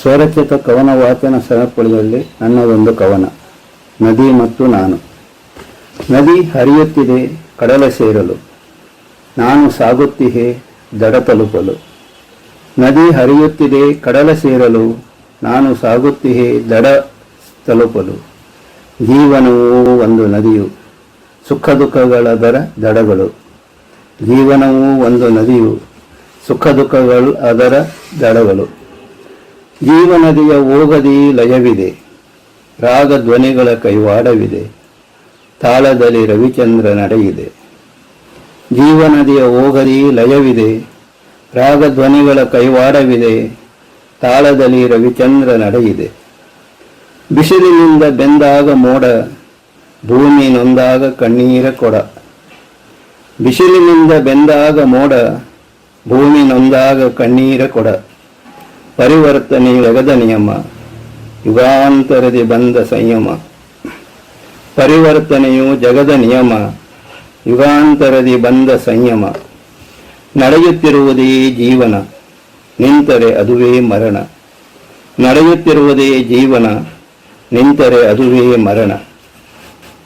ಸ್ವರಚಿತ ಕವನ ವಾಚನ ಸರಪಳಿಯಲ್ಲಿ ನನ್ನದೊಂದು ಕವನ, ನದಿ ಮತ್ತು ನಾನು. ನದಿ ಹರಿಯುತ್ತಿದೆ ಕಡಲ ಸೇರಲು, ನಾನು ಸಾಗುತ್ತಿಹೆ ದಡ ತಲುಪಲು. ನದಿ ಹರಿಯುತ್ತಿದೆ ಕಡಲ ಸೇರಲು, ನಾನು ಸಾಗುತ್ತಿಹೆ ದಡ ತಲುಪಲು. ಜೀವನವೂ ಒಂದು ನದಿಯು, ಸುಖ ದುಃಖಗಳ ದರ ದಡಗಳು. ಜೀವನವೂ ಒಂದು ನದಿಯು, ಸುಖ ದುಃಖಗಳು ಅದರ ದಡಗಳು. ಜೀವನದಿಯ ಓಗದಿ ಲಯವಿದೆ ರಾಗ ಧ್ವನಿಗಳ ಕೈವಾಡವಿದೆ, ತಾಳದಲ್ಲಿ ರವಿಚಂದ್ರ ನಡೆಯಿದೆ. ಜೀವನದಿಯ ಓಗದಿ ಲಯವಿದೆ ರಾಗ ಧ್ವನಿಗಳ ಕೈವಾಡವಿದೆ, ತಾಳದಲ್ಲಿ ರವಿಚಂದ್ರ ನಡೆಯಿದೆ. ಬಿಸಿಲಿನಿಂದ ಬೆಂದಾಗ ಮೋಡ, ಭೂಮಿ ನೊಂದಾಗ ಕಣ್ಣೀರ ಕೊಡ. ಬಿಸಿಲಿನಿಂದ ಬೆಂದಾಗ ಮೋಡ, ಭೂಮಿ ನೊಂದಾಗ ಕಣ್ಣೀರ ಕೊಡ. ಪರಿವರ್ತನೆ ಯೋಗದ ನಿಯಮ. ಯುಗಾಂತರದಿ ಬಂದ ಸಂಯಮ. ಪರಿವರ್ತನೆಯು ಜಗದ ನಿಯಮ. ಯುಗಾಂತರದಿ ಬಂದ ಸಂಯಮ. ನಡೆಯುತ್ತಿರುವುದೇ ಜೀವನ. ನಿಂತರೆ ಅದುವೇ ಮರಣ. ನಡೆಯುತ್ತಿರುವುದೇ ಜೀವನ. ನಿಂತರೆ ಅದುವೇ ಮರಣ.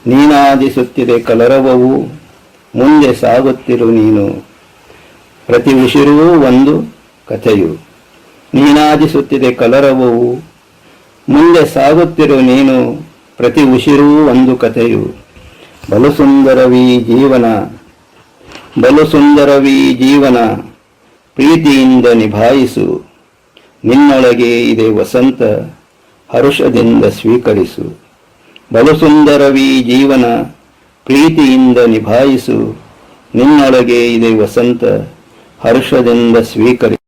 ನೀನಾದಿಸುತ್ತಿದೆ ಕಲರವವು. ಮುಂದೆ ಸಾಗುತ್ತಿರು ನೀನು. ಪ್ರತಿ ಉಸಿರೂ ಒಂದು ಕಥೆಯು. ನೀನಾದಿಸುತ್ತಿದೆ ಕಲರವವು ಮುಂದೆ ಸಾಗುತ್ತಿರು ನೀನು ಪ್ರತಿ ಉಸಿರೂ ಒಂದು ಕಥೆಯು. ಬಲು ಸುಂದರವೀ ಜೀವನ ಬಲು ಸುಂದರವೀ ಜೀವನ, ಪ್ರೀತಿಯಿಂದ ನಿಭಾಯಿಸು. ನಿನ್ನೊಳಗೆ ಇದೆ ವಸಂತ, ಹರುಷದಿಂದ ಸ್ವೀಕರಿಸು. ಬಲು ಸುಂದರವೀ ಜೀವನ, ಪ್ರೀತಿಯಿಂದ ನಿಭಾಯಿಸು. ನಿನ್ನೊಳಗೆ ಇದೆ ವಸಂತ, ಹರ್ಷದಿಂದ ಸ್ವೀಕರಿಸು.